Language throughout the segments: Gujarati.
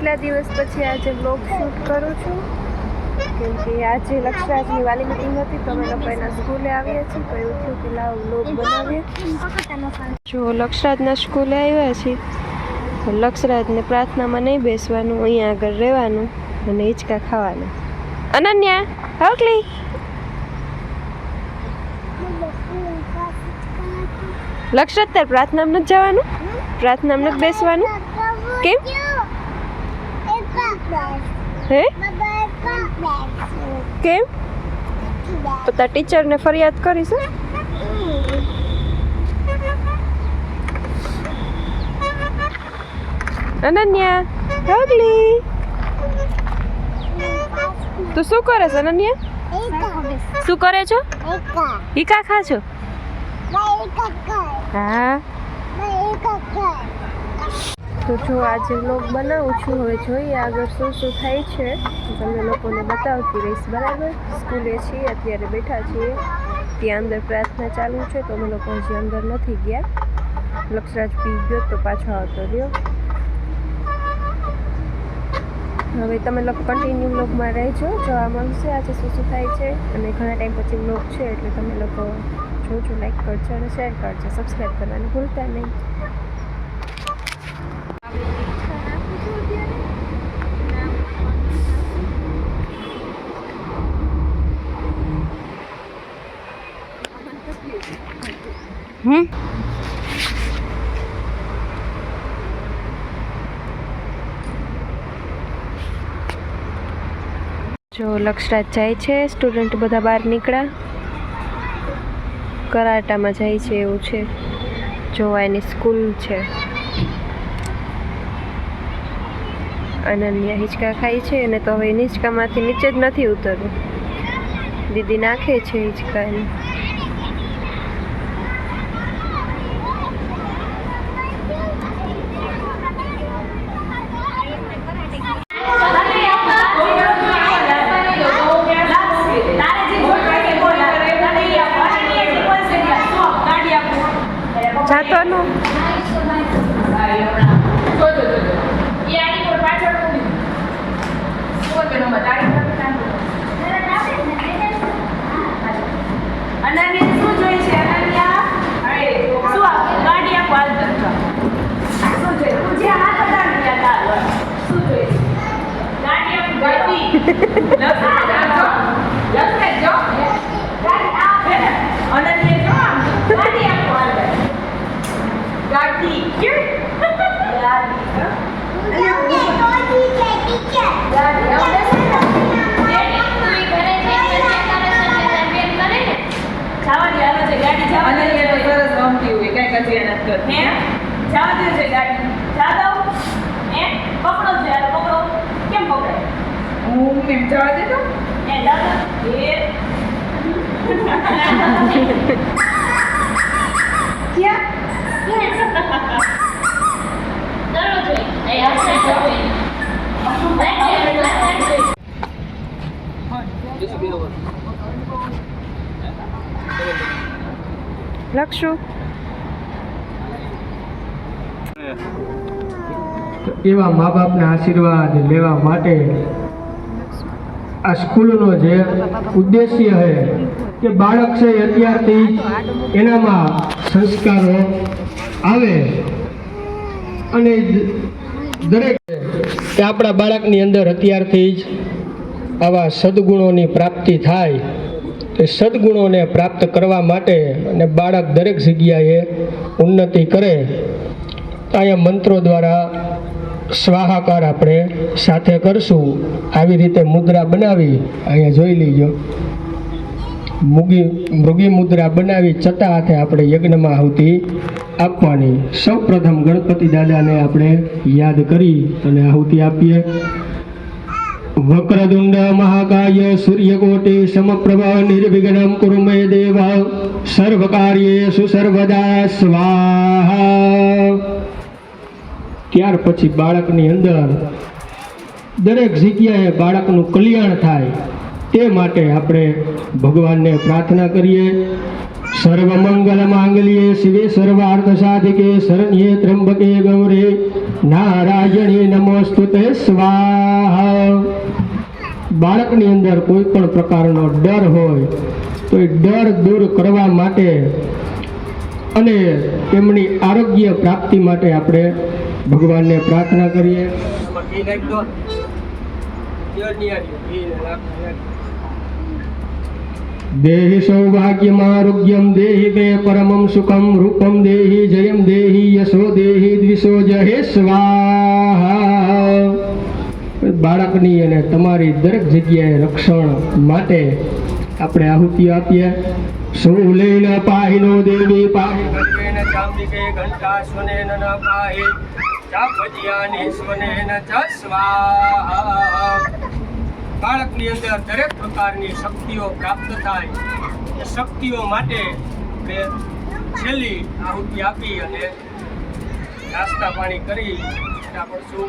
કેટલા દિવસ પછી આજે બ્લોગ શૂટ કરું છું? કેમ કે આજે લક્ષરાજની વાલી મિટિંગ હતી, તો અમે લોકો એના સ્કૂલે આવ્યા છીએ, તો એવું થયું કે બ્લોગ બનાવીએ. જો લક્ષરાજના સ્કૂલે આવ્યા છીએ લક્ષરાજને પ્રાર્થનામાં નહીં બેસવાનું, અહીંયા આગળ રહેવાનું અને હિંચકા ખાવાના. અનન્યા હકલી લક્ષરાજ તાર પ્રાર્થનામાં નથી જવાનું? પ્રાર્થનામાં નથી બેસવાનું? કેમ? હે? કેમ? તો તાર ટીચરને ફરિયાદ કરીશ અનન્યા હગલી તું શું કરે છે અનન્યા? શું કરે છો? ઈકા ખા છો? હા. તો જો આજે લોક બનાવું છું, હવે જોઈએ આગળ શું શું થાય છે. તમને લોકોને બતાવતી રહીશ, બરાબર? સ્કૂલે છીએ, અત્યારે બેઠા છીએ. ત્યાં અંદર પ્રાર્થના ચાલુ છે, તો અમે લોકો હજી અંદર નથી ગયા. લક્ષરાજ પી ગયો તો પાછો આવતો રહ્યો. હવે તમે લોકો કન્ટિન્યુ બ્લોગમાં રહેજો, જોવા મળશે આજે શું શું થાય છે. અને ઘણા ટાઈમ પછી બ્લોગ છે, એટલે તમે લોકો જોજો લાઈક કરજો અને શેર કરજો. સબસ્ક્રાઈબ કરવાનું ભૂલતા નહીં. હમ? જો લક્ષરાજ જાય છે સ્ટુડન્ટ બધા બહાર નીકળ્યા. કરાટામાં જાય છે એવું છે. જોવા એની સ્કૂલ છે. અનન્યા હિંચકા ખાય છે અને તો હવે હિંચકામાંથી નીચે જ નથી ઉતરવું. દીદી નાખે છે હિંચકા એને જાતોનું અનન્યા શું જોઈ છે, અનન્યા? શું ગાડી આપો હાલ શું જોઈએ? તું જે હાથ અડાડી ત્યાં શું જોઈએ? ગાડી આપો લક્ષણ જો લક્ષણ જો ગાડી આ છે ને અનન્યા જો આમ ગાડી આપો હાલ તરફ. ગાડી કેવી ગાડી હં? ગાડી આપણે છે ને જવા દે હાલો છે ગાડી જવા અનન્યા તો સરસ રમતી હોય કાંઈ કચિયા નથી કરતી. જવા દે છે ગાડી. જા દઉં હે? પકડો છે પકડો. કેમ પકડાય હું એમ જવા દેતો જા દઉં એ ક્યાં? લક્ષું એવા મા બાપના આશીર્વાદ લેવા માટે આ સ્કૂલનો જે ઉદ્દેશ્ય છે કે બાળક છે અત્યારથી એનામાં સંસ્કારો આવે અને દરેક કે આપણા બાળકની અંદર અત્યારથી જ આવા સદગુણોની પ્રાપ્તિ થાય. એ સદગુણોને પ્રાપ્ત કરવા માટે અને બાળક દરેક જગ્યાએ ઉન્નતિ કરે. અહીંયા મંત્રો દ્વારા સ્વાહાકાર આપણે સાથે કરશું. આવી રીતે મુદ્રા બનાવી, અહીંયા જોઈ લીજો. મુગી, મૃગી મુદ્રા બનાવી, ચતા હાથે આપણે યજ્ઞમાં આહુતિ આપવાની. સૌ પ્રથમ ગણપતિ દાદાને આપણે યાદ કરી અને આહુતિ આપીએ. વક્રતુંડ મહાકાય સૂર્યકોટિ સમપ્રભ નિર્વિઘ્નમ કુરુ મે દેવ સર્વકાર્યેષુ સર્વદા સ્વાહા ત્યાર પછી બાળકની અંદર દરેક જગ્યાએ બાળકનું કલ્યાણ થાય તે માટે આપણે ભગવાનને પ્રાર્થના કરીએ. સર્વમંગલ માંગલ્યે શિવે સર્વાર્થ સાધિકે શરણ્યે ત્રંબકે ગૌરે. નારાયણી નમોસ્તુતે સ્વાહા. બાળકની અંદર કોઈ પણ પ્રકારનો ડર હોય, તો એ ડર દૂર કરવા માટે અને તેમની આરોગ્ય પ્રાપ્તિ માટે આપણે ભગવાનને પ્રાર્થના કરીએ. દેહિ સૌભાગ્યમારોગ્યમ દેહિ મે પરમમ સુખમ રૂપમ દેહિ જયમ દેહિ યશો દેહિ દ્વિષો જહે સ્વાહા. બાળકની અને તમારી દરેક જગ્યાએ રક્ષણ માટે આપણે આહુતિ આપીએ. શૂલેન પાહિનો દેવી પાહિ ચાંબિકે ઘંટા સ્વનેન ન પાહિ. ચાપજ્યાની સ્વનેન ચ બાળકની અંદર દરેક પ્રકારની શક્તિઓ પ્રાપ્ત થાય. એ શક્તિઓ માટે મેં છેલ્લી આહુતિ આપી અને નાસ્તા પાણી કરી. આપણે પડશું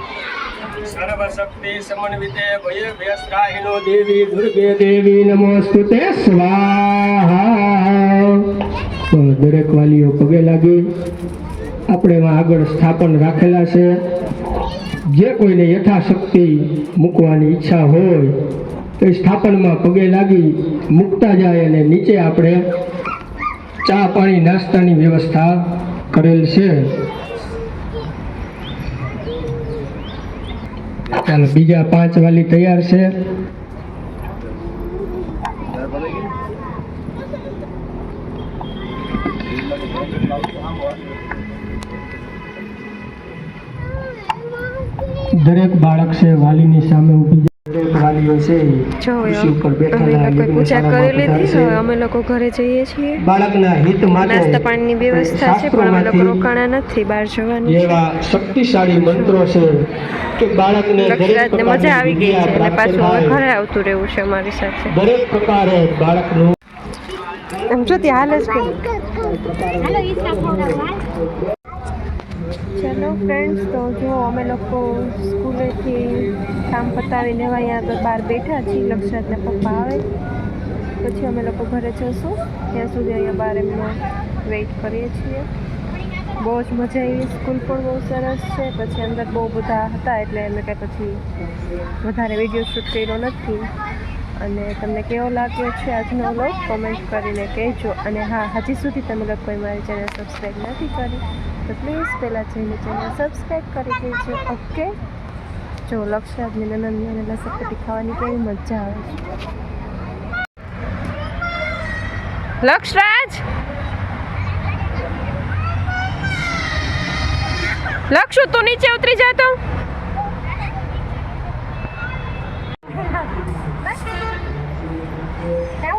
દરેક વાલીઓ પગે લાગી. આપણે આગળ સ્થાપન રાખેલા છે. જે કોઈને યથાશક્તિ મૂકવાની ઈચ્છા હોય તો એ સ્થાપનમાં પગે લાગી મૂકતા જાય અને નીચે આપણે ચા પાણી નાસ્તાની વ્યવસ્થા કરેલ છે. ચાલો બીજા પાંચ વાલી તૈયાર છે. દરેક બાળક છે વાલીની સામે ઊભી વાલીઓ છે. જો ઉપર બેઠેલા લોકોએ પૂજા કરી લીધી હવે અમે લોકો ઘરે જઈએ છીએ. બાળકના હિત માટે નાસ્તા પાણીની વ્યવસ્થા છે પણ અમે લોકો રોકાણા નથી બહાર જવાનું એવા શક્તિશાળી મંત્રો છે કે બાળકને દરેક મજા આવી ગઈ છે અને પાછું ઘરે આવતું રહેવું છે અમારી સાથે. દરેક પ્રકારે બાળકનું એમ જો ત્યાં હાલ જ ચલો ફ્રેન્ડ્સ તો જો અમે લોકો સ્કૂલેથી કામ પતાવીને હવે અહીંયા આગળ બહાર બેઠા છીએ લક્ષરાજના પપ્પા આવે. પછી અમે લોકો ઘરે જશું. ત્યાં સુધી અહીંયા બહાર એમનો વેઇટ કરીએ છીએ. બહુ જ મજા આવી. સ્કૂલ પણ બહુ સરસ છે. પછી અંદર બહુ બધા હતા એટલે અમે કાંઈ પછી વધારે વીડિયો શૂટ કર્યો નથી. અને તમને કેવો લાગ્યો છે આજનો વ્લોગ કોમેન્ટ કરીને કહેજો. અને હા, હજી સુધી તમે લોકોએ મારી ચેનલ સબસ્ક્રાઈબ નથી કરી, તો પ્લીઝ પહેલાં જઈને ચેનલ સબસ્ક્રાઈબ કરી દેજો. ઓકે જો લક્ષરાજની નનંદની અને લસપટી ખાવાની કેવી મજા આવે છે. લક્ષરાજ? લક્ષુ, તું નીચે ઉતરી જા તો.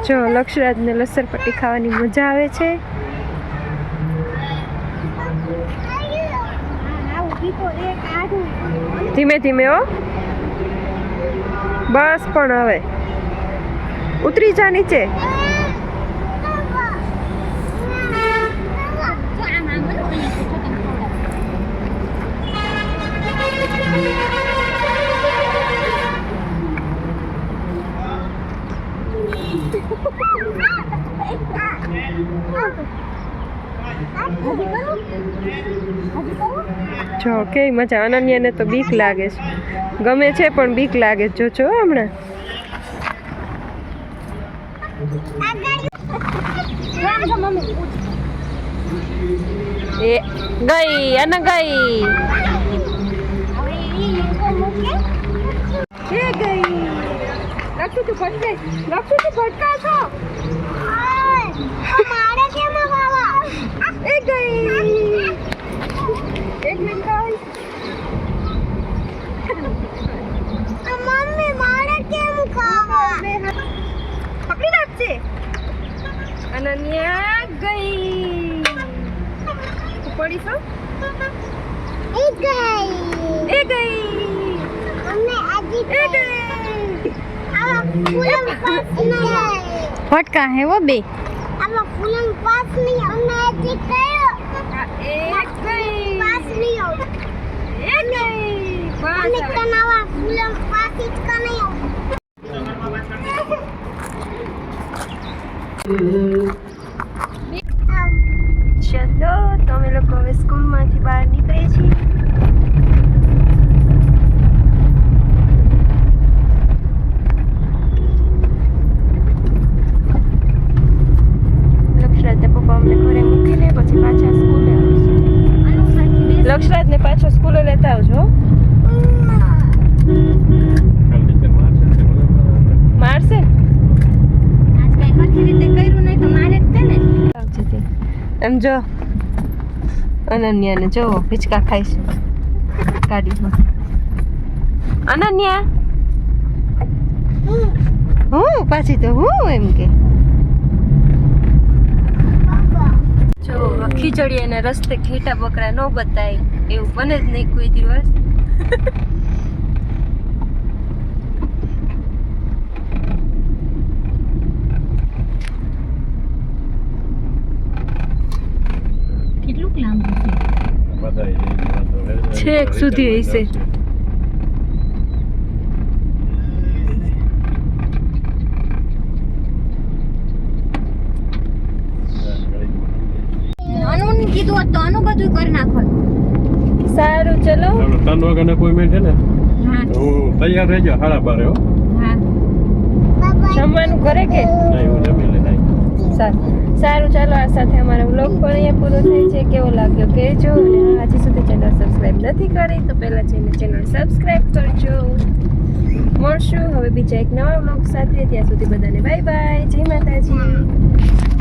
જો લક્ષરાજને ને લસરપટ્ટી ખાવાની મજા આવે છે. ધીમે ધીમે હો. બસ પણ હવે. ઉતરી જા નીચે. જો કેવી મજા. અનન્યાને તો બીક લાગે છે. ગમે છે પણ બીક લાગે છે. જો જો હમણાં. એ ગઈ, અને ગઈ. ગઈ. ફટકા હે વો બે. આમાં ફૂલન પાસ નહીં અમને હજી કયો એક નહીં પાસ નહીં આવ એક નહીં પાસ અમને કનાવા ફૂલન ચલો તમે લોકો હવે સ્કૂલમાંથી બહાર નીકળે છીએ. પાછો સ્કૂલે લેતા આવજો મારશે? એમ જો અનન્યા અનન્યાને જોવો હિચકા ખાઈશ ગાડીમાં. અનન્યા? હું? પાછી તો હું એમ કે? જો, ખીચડી અને રસ્તે ઘેટા બકરા ન બતાય. એવું બને જ નહીં કોઈ દિવસ. કેટલું લાંબુ છે છેક સુધી હશે. અનુન કીધું હોત તો આનું બધું કરી નાખો સારું ચલો. ચાલો ત્રણ વાગ્યાનો appointment છે ને? હા. તૈયાર રહેજો સાડા બારે હો. હા. જમવાનું કરે કે? નહીં હું જમી લે નહીં સારું. સારું ચાલો આ સાથે અમારો વ્લોગ પણ અહીંયા પૂરો થાય છે. કેવો લાગ્યો કહેજો. અને હજી સુધી ચેનલ સબસ્ક્રાઈબ નથી કરી તો પહેલાં જઈને ચેનલ સબસ્ક્રાઈબ કરજો. મળશું હવે બીજા એક નવા વ્લોગ સાથે. ત્યાં સુધી બધાને બાય બાય જય માતાજી.